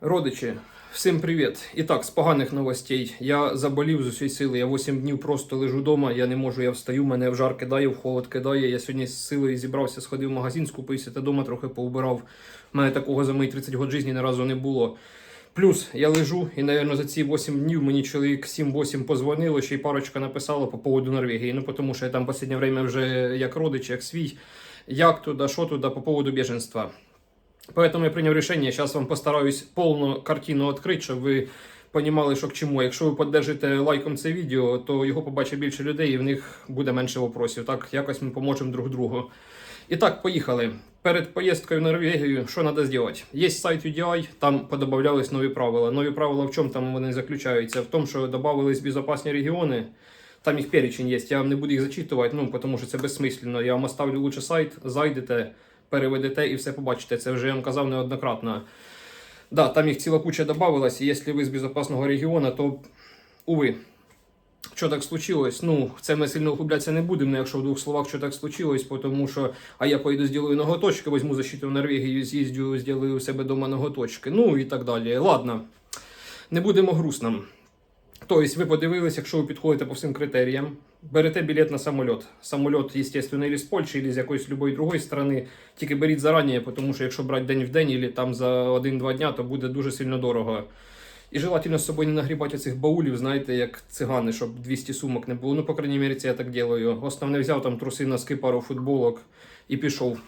Родичі, всім привіт! І так, з поганих новостей. Я заболів з усієї сили. Я 8 днів просто лежу вдома, я не можу, я встаю, мене в жар кидає, в холод кидає. Я сьогодні з силою зібрався, сходив в магазин, скупився та дома трохи поубирав. У мене такого за мої 30 років житті ні разу не було. Плюс я лежу, і, напевно, за ці 8 днів мені чоловік 7-8 позвонило, ще й парочка написала по поводу Норвегії. Ну, тому що я там останнє время вже як родич, як свій, як туди, що туди, по поводу біженства. Поэтому я принял решение, сейчас вам постараюсь повну картину відкрити, щоб ви розуміли, що к чому. Якщо ви піддержите лайком це відео, то його побачить більше людей і в них буде менше вопросів. Так, якось ми поможемо друг другу. І так, поїхали. Перед поїздкою в Норвегію, що треба зробити? Є сайт UDI, там подобавлялись нові правила. Нові правила в чому там вони заключаються? В тому, що додавались безпечні регіони. Там їх перечень є, я вам не буду їх зачитувати, ну тому що це безсмислено. Я вам оставлю лучше сайт, зайдете, переведете і все побачите. Це вже я вам казав неоднократно. Да, там їх ціла куча додавалась, і якщо ви з безпечного регіону, то уви. Що так случилось? Ну, це ми сильно углублятися не будемо, якщо в двох словах, що так случилось, тому що а я поїду зроблю ноготочки, візьму защиту в Норвегію, з'їздю, зроблю у себе вдома ноготочки. Ну і так далі. Ладно, не будемо грустним. Тобто, ви подивились, якщо ви підходите по всім критеріям, берете білет на самоліт. Самоліт, естественно, или з Польщі, или з якоїсь любої другої сторони. Тільки беріть зарані, тому що якщо брати день в день, або там за 1-2 дня, то буде дуже сильно дорого. І желательно з собою не нагрібати цих баулів, знаєте, як цигани, щоб 200 сумок не було. Ну, по крайній мірі, це я так делаю. Основне взяв там труси, носки, пару футболок і пішов.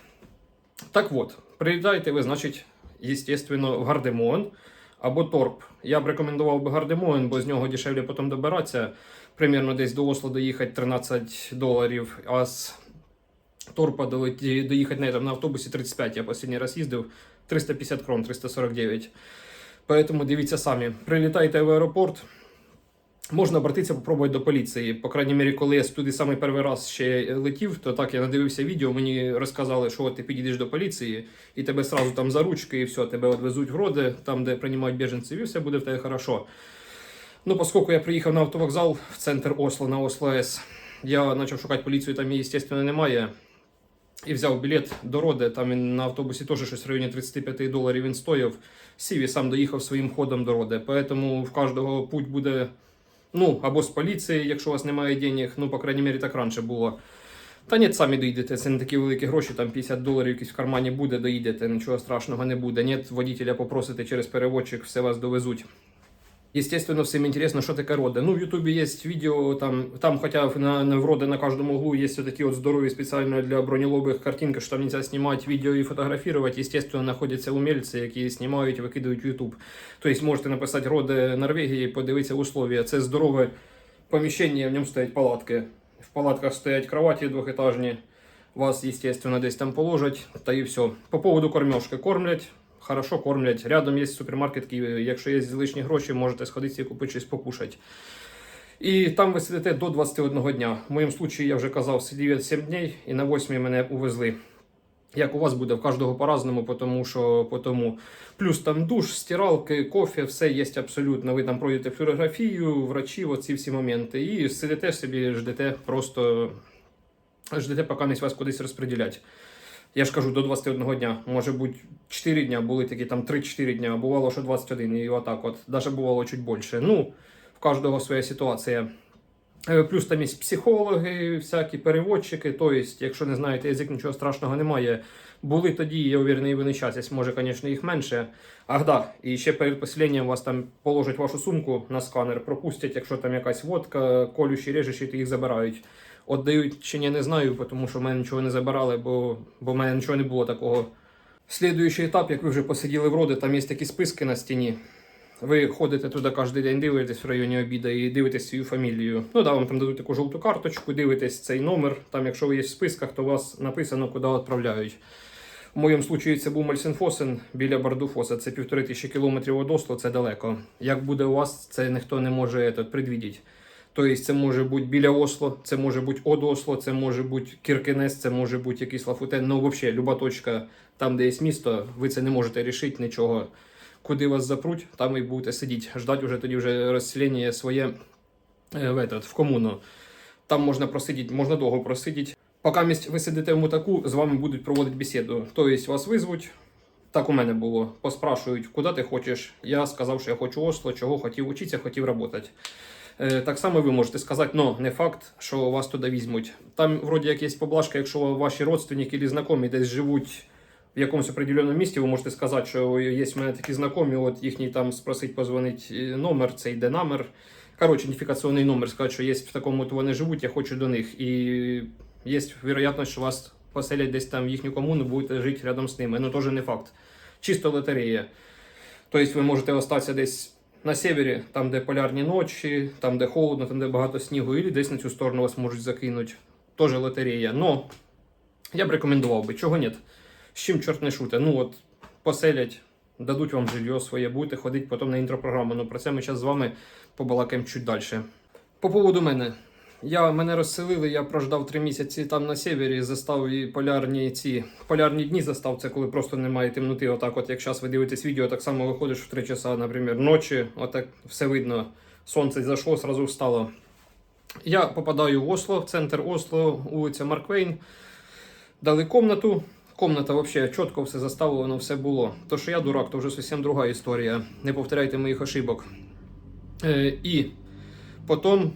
Так от, прилітаєте ви, значить, естественно, в Гардемон або Торп. Я б рекомендував би Гардемоїн, бо з нього дешевле потім добиратися. Примірно десь до Осло доїхати 13 доларів, а з Торпа доїхати на, на автобусі 35. Я останній раз їздив 350 крон, 349. Поэтому дивіться самі. Прилітайте в аеропорт. Можна обратитися, попробувати до поліції. По крайній мірі, коли я туди самий перший раз ще летів, то так я надивився відео. Мені розказали, що ти підійдеш до поліції, і тебе сразу там за ручки, і все, тебе відвезуть в роди, там, де приймають біженців, і все буде в тебе хорошо. Ну, оскільки я приїхав на автовокзал в центр Осло на Осло С, я почав шукати поліцію, там її, звісно, немає. І взяв білет до роди. Там він на автобусі теж щось в районі 35 доларів він стояв. Сів і сам доїхав своїм ходом до роди. Поэтому в кожного путь буде ну, або з поліції, якщо у вас немає денег, ну, по крайній мірі, так раніше було. Та ні, самі доїдете, це не такі великі гроші, там 50 доларів якісь в кармані буде, доїдете, нічого страшного не буде. Ні, водителя попросите через переводчик, все вас довезуть. Естественно, всем интересно, что такое роды. Ну, в Ютубе есть видео, там, там хотя на, на в роды на каждом углу есть вот такие вот здоровые специально для бронелобых картинки, что там нельзя снимать видео и фотографировать. Естественно, находятся умельцы, які знімають і викидають в Ютуб. Тобто можете написати роди Норвегії, подивитися условия. Це здорове поміщення, в ньому стоять палатки. В палатках стоять кроваті двохетажні. Вас, естественно, десь там положать, та і все. По поводу кормежки. Кормлять, хорошо кормлять. Рядом є супермаркет, який, якщо є лишні гроші, можете сходити і купити щось покушати. І там ви сидите до 21 дня. В моєму случаї я вже казав, сидів 7 днів і на 8 мене увезли. Як у вас буде, в кожного по-разному, тому що потому. плюс там душ, стиралки, кофе, все є абсолютно. Ви там пройдете флюорографію, врачі, оці всі моменти. І сидите собі, ждете, просто ждете, поки не вас кудись розподілять. Я ж кажу, до 21 дня. Може бути 4 дня, були такі там 3-4 дня, бувало, що 21, і отак от. Даже бувало чуть більше. Ну, в кожного своя ситуація. Е, Плюс там є психологи, всякі переводчики. Тобто, якщо не знаєте язик, нічого страшного немає. Були тоді, я уверений, вони зараз. Може, звісно, їх менше. Ах, да, і ще перед поселенням вас там положать вашу сумку на сканер, пропустять, якщо там якась водка, колючі, режучі, то їх забирають. Отдають чи ні, не знаю, тому що в мене нічого не забирали, бо, бо в мене нічого не було такого. Слідуючий етап, як ви вже посиділи в роди, там є такі списки на стіні. Ви ходите туди кожен день, дивитесь в районі обіду і дивитесь свою фамілію. Ну да, вам там дадуть таку жовту карточку, дивитесь цей номер. Там, якщо ви є в списках, то у вас написано, куди відправляють. В моєму случаї це був Мальсенфосен біля Бардуфоса. Це півтори тисячі кілометрів від це далеко. Як буде у вас, це ніхто не може предвідіти. Тобто це може бути біля Осло, це може бути од Осло, це може бути Кіркенес, це може бути якийсь Лафутен. Ну, взагалі, люба точка, там, де є місто, ви це не можете рішити нічого. Куди вас запруть, там і будете сидіти. Ждати вже тоді вже розселення своє е, в, этот, в комуну. Там можна просидіти, можна довго просидіти. Поки місць ви сидите в мутаку, з вами будуть проводити бесіду. Тобто вас визвуть, Так у мене було. Поспрашують, куди ти хочеш. Я сказав, що я хочу Осло, чого хотів учитися, хотів працювати. Е, Так само ви можете сказати, но не факт, що вас туди візьмуть. Там вроді як є поблажка, якщо ваші родственники або знайомі десь живуть в якомусь определеному місті, ви можете сказати, що є в мене такі знайомі, от їхній там спросить позвонить е, номер, це йде номер. Коротше, ідентифікаційний номер, сказати, що є в такому, то вони живуть, я хочу до них. І є вероятність, що вас поселять десь там в їхню комуну, будете жити рядом з ними. Ну теж не факт. Чисто лотерея. Тобто ви можете остатися десь на севері, там, де полярні ночі, там, де холодно, там, де багато снігу, і десь на цю сторону вас можуть закинути. Теж лотерея. Но я б рекомендував би, чого ні. З чим чорт не шуте. Ну от поселять, дадуть вам жилье своє, будете ходити потім на інтропрограму. Ну про це ми зараз з вами побалакаємо чуть далі. По поводу мене. Я мене розселили, я прождав три місяці там на севері, застав і полярні ці полярні дні застав. Це коли просто немає темноти. Отак, от як зараз ви дивитесь відео, так само виходиш в 3 часа, наприклад, ночі. Отак все видно. Сонце зайшло, зразу встало. Я попадаю в Осло, в центр Осло, вулиця Марквейн. Дали комнату. Комната вообще чітко все заставлено, все було. То, що я дурак, то вже зовсім друга історія. Не повторяйте моїх ошибок. Е, і потім,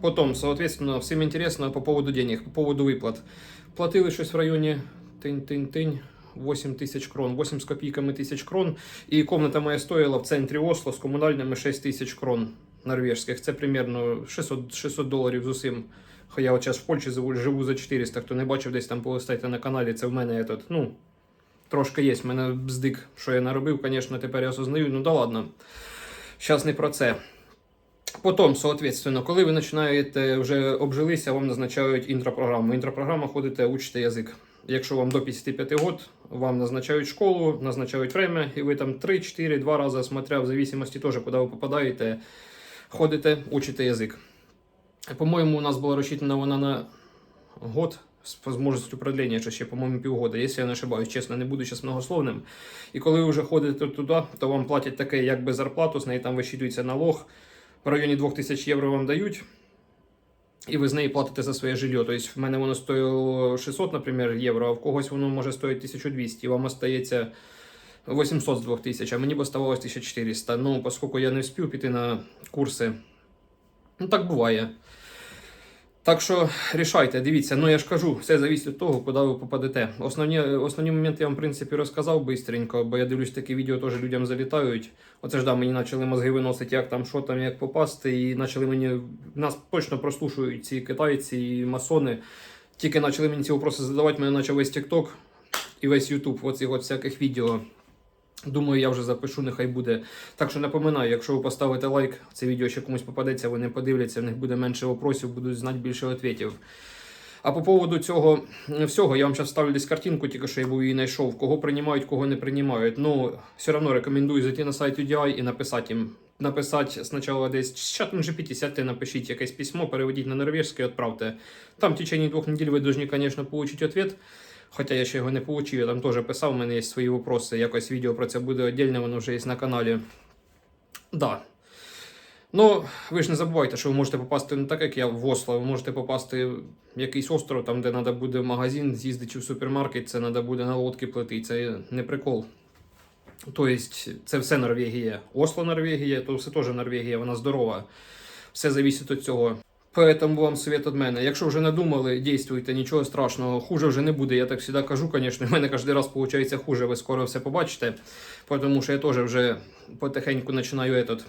потім, соответственно, всім інтересно по поводу денег, по поводу виплат. Платили щось в районі тинь-тинь-тинь. 8 тисяч крон, 8 з копійками тисяч крон. І комната моя стоїла в центрі Осло з комунальними 6 тисяч крон норвежських. Це примерно 600, 600 доларів з усім. Хоча я от в Польщі живу, живу за 400, хто не бачив десь там полистайте на каналі, це в мене этот, ну, трошки є. В мене бздик, що я наробив, звісно, тепер я осознаю, ну да ладно. Зараз не про це. Потім, соответственно, коли ви починаєте вже обжилися, вам назначають інтропрограму. Інтропрограма ходите, учите язик. Якщо вам до 55 год, вам назначають школу, назначають время, і ви там 3-4, 2 рази, смотря в зависимості теж, куди ви попадаєте, ходите, учите язик. По-моєму, у нас була розчитана вона на год з можливістю продлення, чи ще, по-моєму, півгода, якщо я не ошибаюсь, чесно, не буду зараз многословним. І коли ви вже ходите туди, то вам платять таке, якби зарплату, з неї там вищитується налог, в районі 2000 євро вам дають, і ви з неї платите за своє жилье. Тобто в мене воно стоїло 600, наприклад, євро, а в когось воно може стоїти 1200, і вам остається 800 з 2000, а мені б оставалось 1400. Ну, оскільки я не встиг піти на курси, ну так буває. Так що рішайте, дивіться, ну я ж кажу, все залежить від того, куди ви попадете. Основні, основні моменти я вам, в принципі, розказав бистренько, бо я дивлюсь, такі відео теж людям залітають. Оце ж да, мені почали мозги виносити, як там, що там, як попасти, і почали мені. Нас точно прослушують ці китайці і масони. Тільки почали мені ці вопроси задавати, мене почав весь TikTok і весь YouTube, оцих от всяких відео. Думаю, я вже запишу, нехай буде. Так що напоминаю, якщо ви поставите лайк, це відео ще комусь попадеться, вони подивляться, в них буде менше вопросів, будуть знати більше відповідей. А по поводу цього всього, я вам зараз ставлю десь картинку, тільки що я був її знайшов. Кого приймають, кого не приймають. Ну, все одно рекомендую зайти на сайт UDI і написати їм. Написати спочатку десь з чатом GPT, сядьте, напишіть якесь письмо, переведіть на норвежський, відправте. Там в течение двох неділь ви повинні, звісно, отримати відповідь. Хоча я ще його не отримав, я там теж писав, у мене є свої вопроси. Якось відео про це буде віддільне, воно вже є на каналі. Да. Ну, ви ж не забувайте, що ви можете попасти не так, як я в Осло, ви можете попасти в якийсь остров, там, де треба буде магазин, з'їздити в супермаркет, це треба буде на лодки плити. Це не прикол. Тобто, це все Норвегія. Осло Норвегія, то все теж Норвегія, вона здорова. Все залежить від цього. Поэтому вам совет від мене. Якщо вже надумали, дійствуйте, нічого страшного. Хуже вже не буде. Я так завжди кажу, звісно. У мене кожен раз виходить хуже, ви скоро все побачите. Тому що я теж вже потихеньку починаю этот,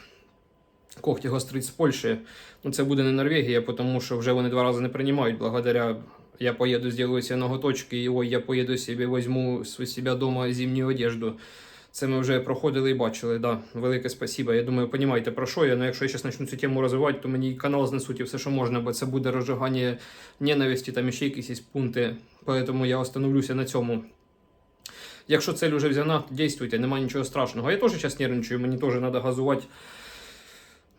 когті гострить з Польщі. Ну, це буде не Норвегія, тому що вже вони два рази не приймають. Благодаря я поїду, зроблю ноготочки, і ой, я поїду собі, візьму з себе вдома зимню одежду. Це ми вже проходили і бачили. Да. Велике спасибо. Я думаю, розумієте про що я. Ну, якщо я зараз почну цю тему розвивати, то мені канал знесуть і все, що можна, бо це буде розжигання ненависті, там ще якісь пункти. Тому я остановлюся на цьому. Якщо цель вже взяна, дійствуйте, немає нічого страшного. Я теж зараз нервничаю, мені теж треба газувати.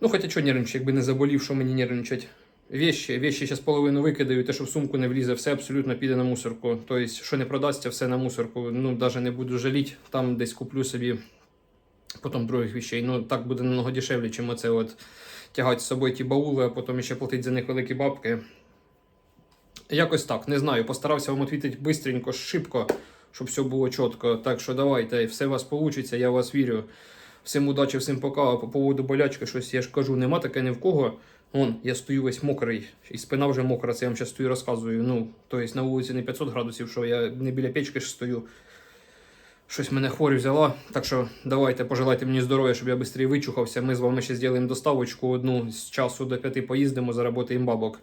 Ну, хоча що нервничати, якби не заболів, що мені нервничать. Вещі, вещі зараз половину викидаю, те, що в сумку не влізе, все абсолютно піде на мусорку. Тобто, що не продасться, все на мусорку. Ну, навіть не буду жаліти, там десь куплю собі потім других вещей. Ну, так буде намного дешевле, чим оце от тягати з собою ті баули, а потім ще платити за них великі бабки. Якось так, не знаю. Постарався вам відповідати бистренько, шибко, щоб все було чітко. Так що давайте, все у вас вийде, я вас вірю. Всім удачі, всім пока. По поводу болячки, щось я ж кажу, нема таке ні в кого. Вон, я стою весь мокрий, і спина вже мокра, це я вам зараз стою розказую. Ну, тобто на вулиці не 500 градусів, що я не біля печки ж стою. Щось мене хворі взяла. Так що давайте, пожелайте мені здоров'я, щоб я швидше вичухався. Ми з вами ще зробимо доставочку одну з часу до п'яти поїздимо, заработаємо бабок.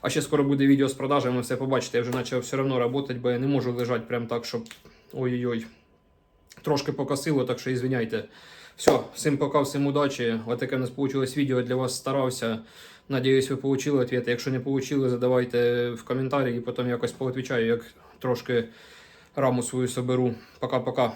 А ще скоро буде відео з продажами, все побачите. Я вже почав все одно працювати, бо я не можу лежати прям так, щоб. Ой-ой-ой. Трошки покосило, так що ізвиняйте. Все, всім пока, всім удачі. Отаке у нас вийшло відео для вас старався. Надіюсь, ви отримали відповіді. Якщо не отримали, задавайте в коментарі і потім якось поотвічаю, як трошки раму свою соберу. Пока-пока.